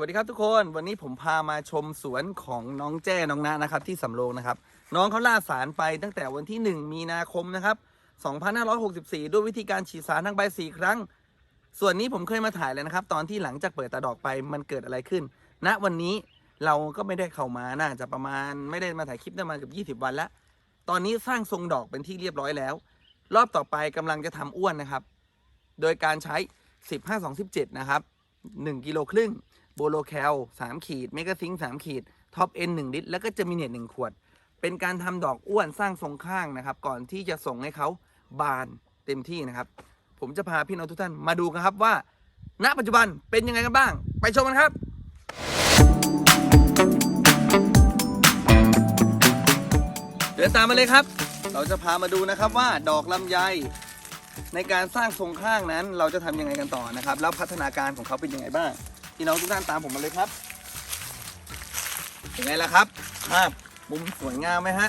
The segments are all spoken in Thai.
วัสดีครับทุกคนวันนี้ผมพามาชมสวนของน้องแจ้น้องนานะครับที่สำโรงนะครับ น้องเขาล่าสารไปตั้งแต่วันที่ 1 มีนาคมนะครับ 2564 ด้วยวิธีการฉีดสารทั้งใบ4ครั้ง ส่วนนี้ผมเคยมาถ่ายเลยนะครับ ตอนที่หลังจากเปิดตาดอกไปมันเกิดอะไรขึ้นณวันนี้เราก็ไม่ได้เข้ามาน่าจะประมาณไม่ได้มาถ่ายคลิปได้มาเกือบ20 วันแล้ว ตอนนี้สร้างทรงดอกเป็นที่เรียบร้อยแล้ว รอบต่อไปกำลังจะทำอ้วนนะครับ โดยการใช้ 15 2 17 นะครับ1กิโลครึ่ง โบโลแคล3ขีด เมกะซิงค์3ขีด ท็อปเอ็น1ลิตร แล้วก็จะมีเนต1ขวด เป็นการทำดอกอ้วนสร้างทรงข้างนะครับ ก่อนที่จะส่งให้เขาบานเต็มที่นะครับ ผมจะพาพี่น้องทุกท่านมาดูกันครับว่า ณ ปัจจุบันเป็นยังไงกันบ้าง ไปชมกันครับเดินตามมาเลยครับ เราจะพามาดูนะครับว่าดอกลำไยในการสร้างทรงข้างนั้น เราจะทำยังไงกันต่อนะครับ แล้วพัฒนาการของเขาเป็นยังไงบ้าง พี่น้องทุกท่านตามผมมาเลยครับเป็นไงล่ะครับภาพมุมสวยงามไหมฮะ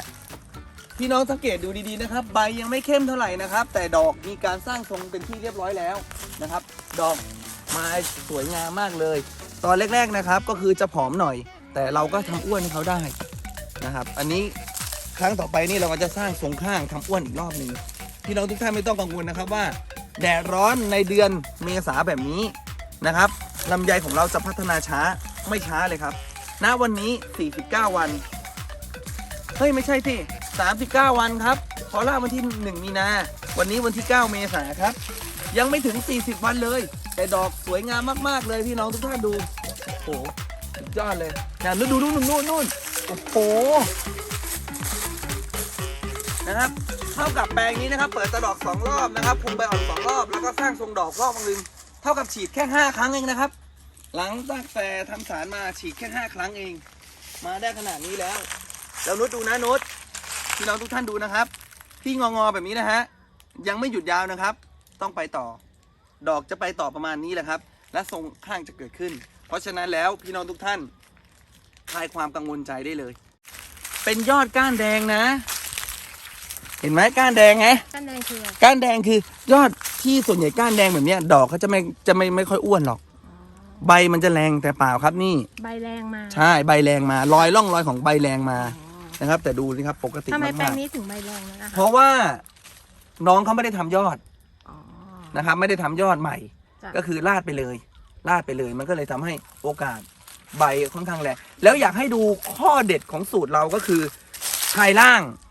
พี่น้องสังเกตดูดีๆนะครับ ใบยังไม่เข้มเท่าไหร่นะครับ แต่ดอกมีการสร้างทรงเป็นที่เรียบร้อยแล้วนะครับ ดอกมาสวยงามมากเลย ตอนแรกๆนะครับก็คือจะผอมหน่อย แต่เราก็ทำอ้วนให้เขาได้นะครับ อันนี้ครั้งต่อไปนี่เราก็จะสร้างทรงข้างทำอ้วนอีกรอบหนึ่งพี่น้องทุกท่านไม่ต้องกังวลนะครับว่า แดดร้อนในเดือนเมษาแบบนี้นะครับ ลำไยของเราจะพัฒนาช้าไม่ช้าเลยครับ ณ วันนี้ 49 วัน เฮ้ย ไม่ใช่สิ39 วันครับ พอล่าวันที่ 1 มีนา วันนี้วันที่ 9 เมษาครับ ยังไม่ถึง 40 วันเลย แต่ดอกสวยงามมาก ๆ เลยพี่น้องทุกท่านดู โอ้โหสุดยอดเลยนะดูดูดูนู่นนู่นนู่นโอ้โห นะครับ เท่ากับแปลงนี้นะครับ เปิดตะดอกสองรอบนะครับคุมใบอ่อนสองรอบ แล้วก็สร้างทรงดอกรอบนึง เท่ากับฉีดแค่ 5 ครั้งเองนะครับ หลังจากแต่ทำสารมาฉีดแค่ 5 ครั้งเอง มาได้ขนาดนี้แล้ว แล้วนุชดูนะนุชพี่น้องทุกท่านดูนะครับ ที่งองอๆแบบนี้นะฮะยังไม่หยุดยาวนะครับ ต้องไปต่อ ดอกจะไปต่อประมาณนี้แหละครับ และทรงข้างจะเกิดขึ้น เพราะฉะนั้นแล้วพี่น้องทุกท่านคลายความกังวลใจได้เลย เป็นยอดก้านแดงนะ เห็นไหมก้านแดงไงก้านแดงคืออะไรก้านแดงคือยอดที่ส่วนใหญ่ก้านแดงแบบเนี้ย ดอกเขาจะไม่จะไม่ไม่ค่อยอ้วนหรอก ใบมันจะแรงแต่เปล่าครับนี่ ใบแรงมาใช่ใบแรงมารอยร่องรอยของใบแรงมานะครับ แต่ดูสิครับปกติทำไมแปลมางกนี้ถึงใบแรงนะๆเพราะว่าน้องเขาไม่ได้ทำยอดอ๋อ นะครับ ไม่ได้ทำยอดใหม่ จ้ะ ก็คือลาดไปเลยลาดไปเลยมันก็เลยทำให้โอกาสใบค่อนข้างแรงแล้วอยากให้ดูข้อเด็ดของสูตรเราก็คือชายล่างจ้ะ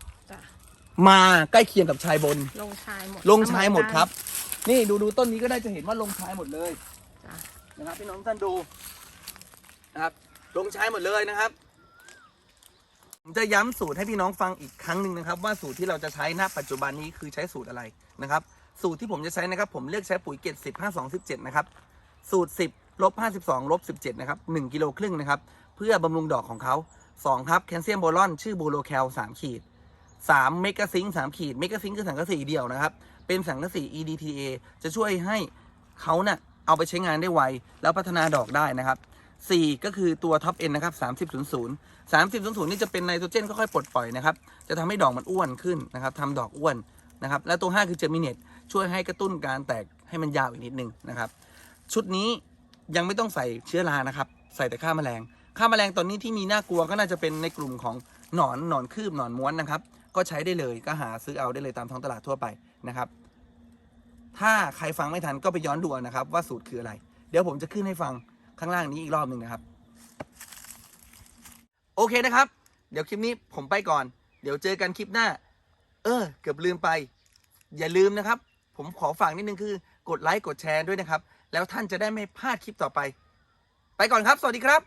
มาใกล้เคียงกับชายบน ลงชายหมดลงชายหมดครับ นี่ดูดูต้นนี้ก็ได้จะเห็นว่าลงชายหมดเลยจ้ะนะครับพี่น้องท่านดูนะครับลงชายหมดเลยนะครับผมจะย้ำสูตรให้พี่น้องฟังอีกครั้งหนึ่งนะครับ ว่าสูตรที่เราจะใช้ณปัจจุบันนี้คือใช้สูตรอะไรนะครับ สูตรที่ผมจะใช้นะครับ ผมเลือกใช้ปุ๋ยเกตสิบห้าสองสิบเจ็ดนะครับ สูตรสิบลบห้าสิบสองลบสิบเจ็ดนะครับหนึ่งกิโลครึ่งนะครับ เพื่อบำรุงดอกของเขาสองครับแคลเซียมโบรอนชื่อบูโรแคลสามขีด สามเมกะซิงสามขีดเมกะซิงคือสังกะสีเดียวนะครับ เป็นสังกะสี EDTA จะช่วยให้เขาเนะ่ะเอาไปใช้งานได้ไว แล้วพัฒนาดอกได้นะครับ 4 ก็คือตัวท็อปเอ็นนะครับ3000 3000นี่จะเป็นไนโตรเจนค่อยๆปลดปล่อยนะครับ จะทำให้ดอกมันอ้วนขึ้นนะครับทำดอกอ้วนนะครับ และตัว 5 คือเจมิเนตช่วยให้กระตุ้นการแตกให้มันยาวอีกนิดนึงนะครับ ชุดนี้ยังไม่ต้องใส่เชื้อรานะครับ ใส่แต่ฆ่าแมลงฆ่าแมลงตอนนี้ที่มีน่ากลัวก็น่าจะเป็นในกลุ่มของหนอนหนอนคืบหนอนม้วนนะครับ ก็ใช้ได้เลยก็หาซื้อเอาได้เลยตามท้องตลาดทั่วไปนะครับ ถ้าใครฟังไม่ทันก็ไปย้อนดูนะครับ ว่าสูตรคืออะไร เดี๋ยวผมจะขึ้นให้ฟังข้างล่างนี้อีกรอบหนึ่งนะครับ โอเคนะครับ เดี๋ยวคลิปนี้ผมไปก่อน เดี๋ยวเจอกันคลิปหน้า เออ เกือบลืมไป อย่าลืมนะครับ ผมขอฝากนิดนึงคือกดไลค์กดแชร์ด้วยนะครับ แล้วท่านจะได้ไม่พลาดคลิปต่อไป ไปก่อนครับ สวัสดีครับ